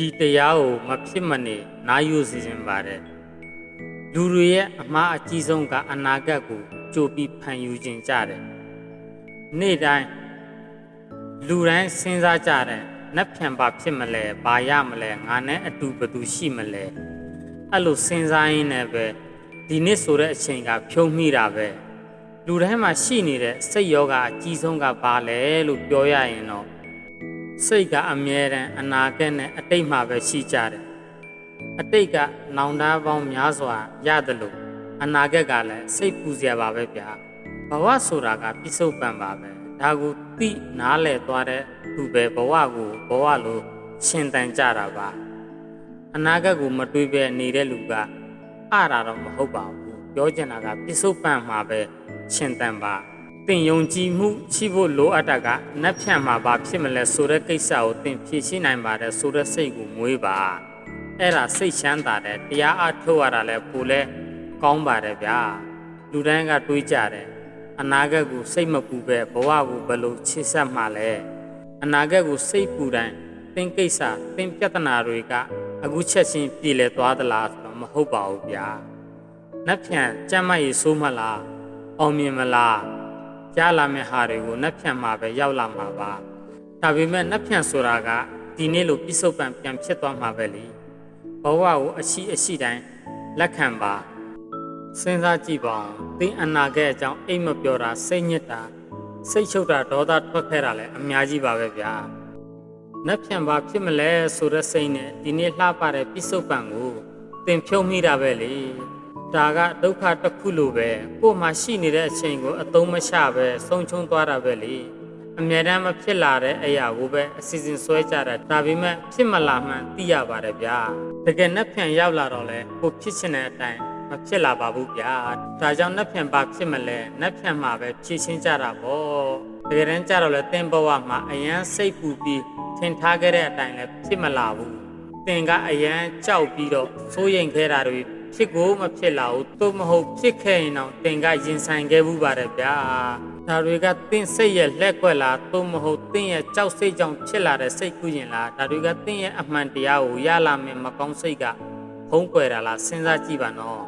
ဒီတရားကိုမဖြစ်မနေနာယူစီစဉ်ပါတယ်လူတွေရဲ့အမှားအကြီးဆုံးကအနာဂတ်ကိုကြိုပြီးဖန်ယူခြင်းကြတယ်နေ့တိုင်းလူတိုင်းစဉ်းစားကြတယ်နတ်ဖြံပါဖြစ်မလဲဘာရမလဲငါနဲ့အတူဘယ်သူရှိမလဲအဲ့လိုစဉ်းစားရင်းနဲ့ပဲဒီနေ့ဆိုတဲ့အချိန်ကဖြုံးမိတာပဲလူတိုင်းမှာရှိနေတဲ့စိတ်ယောဂအကြီးဆုံးကဘာလဲလို့ပြောရရင်တော့ စိတ်ကအမြဲတမ်းအနာဂတ်နဲ့အတိတ်မှာပဲရှိကြတယ်အတိတ်ကနောင်တပေါင်းများစွာရတယ်လို့အနာဂတ်ကလည်းစိတ်ပူစရာပါပဲဗျာဘဝဆိုတာကပြစ္ဆုတ်ပံပါပဲဒါကိုသိနားလည်သွားတဲ့သူပဲဘဝကိုဘဝလိုရှင်တန်ကြတာပါအနာဂတ်ကိုမတွေးပဲနေတဲ့လူကအတာတော့မဟုတ်ပါဘူးပြောချင်တာကပြစ္ဆုတ်ပံမှာပဲရှင်တန်ပါ တင်ယုံကြည်မှုရှိဖို့လိုအပ်တာကနတ်ဖြန့်မှာဘာဖြစ်မလဲဆိုတဲ့ကိစ္စကိုတင်ဖြေရှင်းနိုင်ပါတယ်ဆိုတဲ့စိတ်ကိုမွေးပါအဲ့ဒါစိတ်ချမ်းသာတယ်တရားအထုတ်ရတာလည်းပိုလဲကောင်းပါတယ်ဗျာလူတိုင်းကတွေးကြတယ်အနာဂတ်ကိုစိတ်မပူပဲဘဝကိုဘယ်လိုချစ်ဆက်မှလဲအနာဂတ်ကိုစိတ်ပူတိုင်းတင်ကိစ္စတင်ပြဿနာတွေကအခုချက်ချင်းပြည်လဲသွားသလားဆိုတော့မဟုတ်ပါဘူးဗျာနတ်ဖြန့်ကြမ်းမရေးဆိုးမလားအောင်မြင်မလား ကြားလာမယ့်ဟာတွေကိုနှက်ဖြန့်မှာပဲရောက်လာမှာပါဒါပေမဲ့နှက်ဖြန့်ဆိုတာကဒီနေ့လိုပြစ္ဆုတ်ပံပြန်ဖြစ်သွားမှာပဲလေဘဝကိုအရှိအရှိတိုင်းလက်ခံပါစဉ်းစားကြည့်ပါဦးသင်အနာဂတ်အကြောင်းအိမ်မပြောတာစိတ်ညစ်တာစိတ်ချုပ်တာဒေါသထွက်ခဲ့တာလည်းအများကြီးပါပဲဗျာနှက်ဖြန့်ပါဖြစ်မလဲဆိုတဲ့စိတ်နဲ့ဒီနေ့လှပတဲ့ပြစ္ဆုတ်ပံကိုသင်ဖြုံးမိတာပဲလေ ဒါကဒုက္ခတစ်ခုလိုပဲကို့မှာရှိနေတဲ့အချိန်ကိုအသုံးမချပဲဆုံးချုံသွားတာပဲလေအမြဲတမ်းမဖြစ်လာတဲ့အရာကိုပဲအစီအစဉ်ဆွဲကြတာဒါပေမဲ့ဖြစ်မလာမှန်းသိရပါတယ်ဗျာတကယ်နှက်ဖြန်ရောက်လာတော့လဲကိုဖြစ်ချင်တဲ့အတိုင်းမဖြစ်လာပါဘူးဗျာဒါကြောင့်နှက်ဖြန်ပါဖြစ်မလဲနှက်ဖြန်မှာပဲဖြည့်ချင်းကြတာပေါ့တကယ်တမ်းကြတော့လဲတင်းဘဝမှာအယမ်းစိတ်ပူပြီးထင်ထားခဲ့တဲ့အတိုင်းလဲဖြစ်မလာဘူးတင်ကအယမ်းကြောက်ပြီးတော့စိုးရိမ်ခဲ့တာတွေ ဖြစ်ကိုမဖြစ်လာဘူးသို့မဟုတ်ဖြစ်ခဲ့ရင်တော့တင်ကရင်ဆိုင်ခဲ့ဘူးပါတယ်ဗျာဒါတွေကတင့်စိတ်ရဲ့လက်ကွက်လားသို့မဟုတ်တင့်ရဲ့ကြောက်စိတ်ကြောင့်ဖြစ်လာတဲ့စိတ်ကူးရင်လားဒါတွေကတင့်ရဲ့အမှန်တရားကိုရလာမယ်မကောင်းစိတ်ကဖုံးကွယ်တာလားစဉ်းစားကြည့်ပါနော်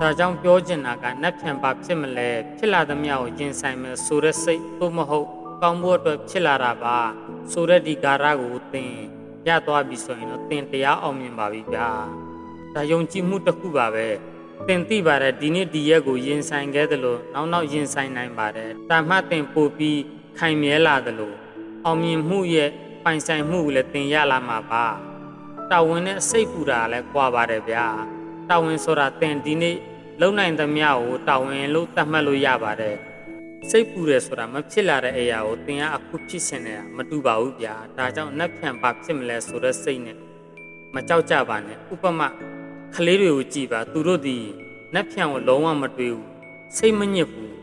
ဒါကြောင့်ပြောချင်တာကနတ်ဖြန်ပါဖြစ်မလဲဖြစ်လာသမျှကိုရင်ဆိုင်မယ်ဆိုတဲ့စိတ်သို့မဟုတ်ကောင်းဖို့အတွက်ဖြစ်လာတာပါဆိုတဲ့ဒီကာရကိုသင်ရသွားပြီဆိုရင်တော့သင်တရားအောင်မြင်ပါပြီဗျာ ဒါယုံကြည်မှုတစ်ခုပါပဲသင်သိပါတယ်ဒီနေ့ဒီရက်ကိုရင်ဆိုင်ခဲ့သလိုနောက်နောက်ရင်ဆိုင်နိုင်ပါတယ်တာမှသင်ပို့ပြီးခိုင်မြဲလာသလိုအောင်မြင်မှုရဲ့ပိုင်ဆိုင်မှုကိုလည်းသင်ရလာမှာပါတာဝန်နဲ့စိတ်ပူတာလည်းကြွာပါတယ်ဗျာတာဝန်ဆိုတာသင်ဒီနေ့လုံနိုင်သမျှကိုတာဝန်လို့သတ်မှတ်လို့ရပါတယ်စိတ်ပူတယ်ဆိုတာမဖြစ်လာတဲ့အရာကိုသင်ကအခုဖြစ်ရှင်နေတာမတူပါဘူးဗျာဒါကြောင့်နှက်ဖြန်ပါဖြစ်မလဲဆိုတဲ့စိတ်နဲ့မကြောက်ကြပါနဲ့ဥပမာ ကလေးတွေကိုကြည်ပါသူတို့ဒီနက်ဖြန်ကိုလုံးဝမတွေးဘူးစိတ်မညစ်ဘူး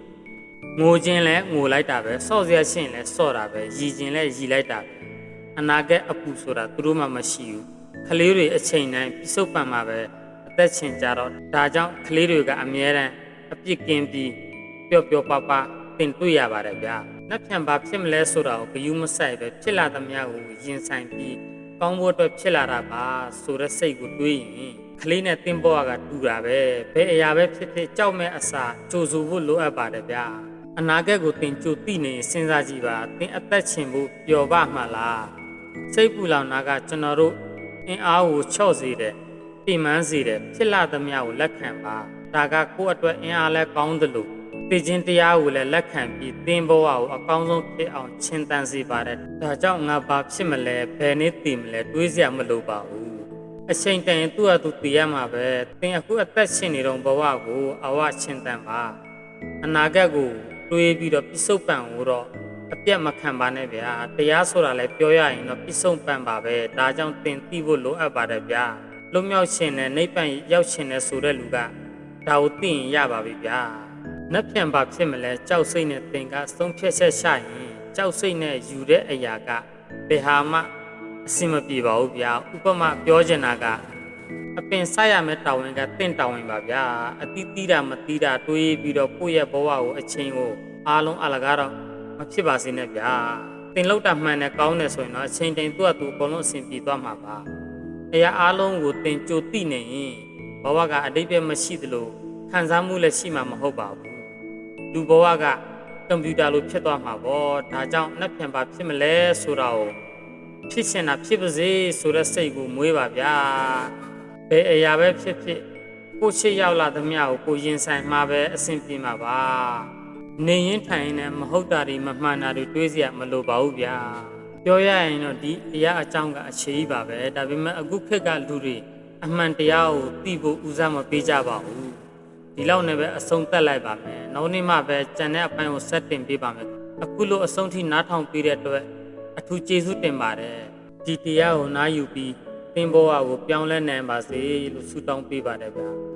ငိုခြင်းလဲငိုလိုက်တာပဲစော့စရာရှင်းလဲစော့တာပဲရည်ခြင်းလဲရည်လိုက်တာပဲအနာဂတ်အပူဆိုတာသူတို့မှမရှိဘူးကလေးတွေအချိန်တိုင်းပြစ္ဆုတ်ပံမှာပဲအသက်ရှင်ကြတော့ဒါကြောင့်ကလေးတွေကအမြဲတမ်းအပြစ်ကင်းပြီးပျော့ပျော့ပါပါတင်တွေ့ရပါတယ်ဗျာနက်ဖြန်ဘာဖြစ်မလဲဆိုတာကိုဂယုမဆိုင်ပဲဖြစ်လာသမျှကိုရင်ဆိုင်ပြီးကောင်းဖို့အတွက်ဖြစ်လာတာပါဆိုတဲ့စိတ်ကိုတွေးရင် ကလေးနဲ့တင်းပေါ်ကတူတာပဲဘယ်အရာပဲဖြစ်ဖြစ်ကြောက်မဲ့အစာကြိုဆိုဖို့လိုအပ်ပါတယ်ဗျာအနာဂတ်ကိုတင်ကြိုသိနေရင်စဉ်းစားကြည့်ပါတင်အသက်ရှင်ဖို့ပျော်ပါမှလားစိတ်ပူလောင်တာကကျွန်တော်တို့အင်အားကိုချော့စေတယ်ပြင်ပန်းစေတယ်ဖြစ်လာသမျှကိုလက်ခံပါဒါကကိုယ့်အတွက်အင်အားလဲကောင်းတယ်လို့သိချင်းတရားကိုလည်းလက်ခံပြီးသင်ဘဝကိုအကောင်းဆုံးဖြစ်အောင်ရှင်းတန်းစေပါတယ်။ဒါကြောင့်ငါဘာဖြစ်မလဲဘယ်နေ့တည်မလဲတွေးစရာမလိုပါဘူး။ အချိန်တန်ရင်သူ့အတူတည်ရမှာပဲ။သင်အခုအသက်ရှင်နေတော့ဘဝကိုအဝရှင်းတန်းပါ။အနာဂတ်ကိုတွေးပြီးတော့ပြစ္ဆုတ်ပံကိုတော့အပြတ်မခံပါနဲ့ဗျာ။တရားဆိုတာလည်းပြောရရင်တော့ပြစ္ဆုတ်ပံပါပဲ။ဒါကြောင့်သင်သိဖို့လိုအပ်ပါတယ်ဗျာ။လွတ်မြောက်ရှင်နဲ့နိဗ္ဗာန်ရောက်ရှင်နဲ့ဆိုတဲ့လူကဒါကိုသိရင်ရပါပြီဗျာ။နတ်ပြန်ပါဖြစ်မလဲကြောက်စိတ်နဲ့သင်ကဆုံးဖြတ်ချက်ချရင်ကြောက်စိတ်နဲ့ယူတဲ့အရာကဘယ်ဟာမှ အဆင်မပြေပါဘူးဗျာဥပမာပြောချင်တာကအပင်ဆက်ရမယ့်တာဝန်ကတင့်တာဝန်ပါဗျာအတိတိတာမတိတာတွေးပြီးတော့ကိုယ့်ရဲ့ဘဝကိုအချင်းကိုအားလုံးအလကားတော့မဖြစ်ပါစေနဲ့ဗျာသင်လောက်တာမှန်တယ်ကောင်းတယ်ဆိုရင်တော့အချင်းတိုင်းသူ့အတူအကုန်လုံးအဆင်ပြေသွားမှာပါအရာအလုံးကိုသင်ကြိုသိနေရင်ဘဝကအတိတ်ပဲမရှိသလိုခံစားမှုလည်းရှိမှာမဟုတ်ပါဘူးလူဘဝကကွန်ပျူတာလိုဖြစ်သွားမှာပေါ့ဒါကြောင့်နှစ်ပြန်ပါဖြစ်မလဲဆိုတာကို ဖြစ်ရှင်တာဖြစ်ပါစေဆိုတဲ့စိတ်ကိုမွေးပါဗျာဘယ်အရာပဲဖြစ်ဖြစ်ကိုယ်ရှိရောက်လာသမျှကိုကိုရင်ဆိုင်မှာပဲအဆင်ပြေမှာပါနေရင်ထိုင်ရင်လည်းမဟုတ်တာတွေမမှန်တာတွေတွေးစရာမလိုပါဘူးဗျာပြောရရင်တော့ဒီအရာအကြောင်းကအရှိကြီးပါပဲဒါပေမဲ့အခုခေတ်ကလူတွေအမှန်တရားကိုသိဖို့ဦးစားမပေးကြပါဘူးဒီလောက်နဲ့ပဲအဆုံးသတ်လိုက်ပါမယ်နောက်နေ့မှပဲကြံတဲ့အပိုင်းကိုဆက်တင်ပေးပါမယ်အခုလိုအဆုံးထိနားထောင်ပေးတဲ့အတွက် အထူးကျေးဇူးတင်ပါတယ်ဒီတရားကိုနားယူပြီးသင်ဘဝကိုပြောင်းလဲနိုင်ပါစေလို့ဆုတောင်းပေးပါတယ်ဗျာ